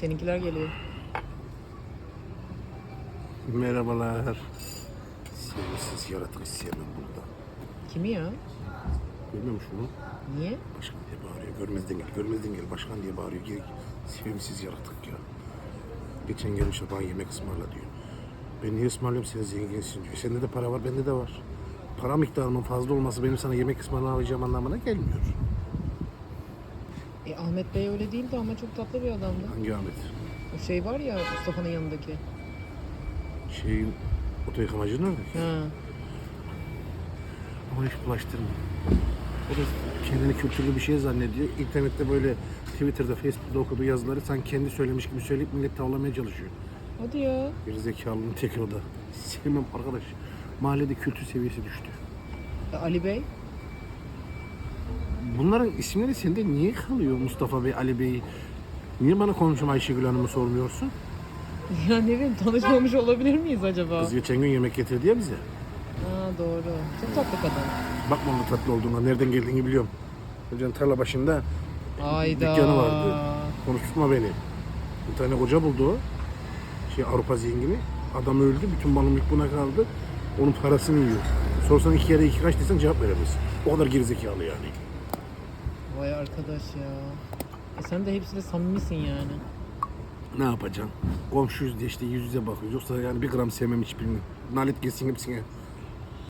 Seninkiler geliyor. Merhabalar. Sevimsiz yaratık sevmem burada. Kimi ya? Görmüyor musun şunu? Niye? Başkan diye bağırıyor. Görmezden gel, görmezden gel. Başkan diye bağırıyor. Geri sevimsiz yaratık ya. Geçen gelmiş bana yemek ısmarla diyor. Ben niye ısmarlıyorum sen zenginsin diyor. Sende de para var, bende de var. Para miktarımın fazla olması benim sana yemek ısmarlayacağım anlamına gelmiyor. E, Ahmet Bey öyle değildi ama çok tatlı bir adamdı. Hangi Ahmet? O şey var ya Mustafa'nın yanındaki. Şeyin oto yıkamacı nerede? Ha. Ama hiç bulaştırma. O da kendini kültürlü bir şey zannediyor. İnternette böyle Twitter'da, Facebook'ta okuduğu yazıları sanki kendi söylemiş gibi söyleyip millet tavlamaya çalışıyor. Hadi ya. Bir zekalının tek o da. Sevmem arkadaş. Mahallede kültür seviyesi düştü. E, Ali Bey? Bunların isimleri sende niye kalıyor Mustafa Bey, Ali Bey? Niye bana komşum Ayşegül Hanım'ı sormuyorsun? Ya ne bileyim tanışmamış olabilir miyiz acaba? Kız geçen gün yemek getirdi ya bize. Ha doğru. Çok tatlı kadın. Bakma onun tatlı olduğuna, nereden geldiğini biliyorum. Hocanın tarla başında Hayda. dükkanı vardı. Konuşturma beni. Bir tane koca buldu o. Şey Avrupa zengini. Adam öldü. Bütün malım mülk buna kaldı. Onun parasını yiyor. Sorsan iki kere iki kaç desen cevap veremez. O kadar gerizekalı yani. Vay arkadaş ya. E sen de hepsiyle samimisin yani. Ne yapacaksın? Komşuyuz diye işte yüz yüze bakıyoruz. Yoksa yani bir gram sevmem hiç bilmiyorum. Nalet gelsin hepsine.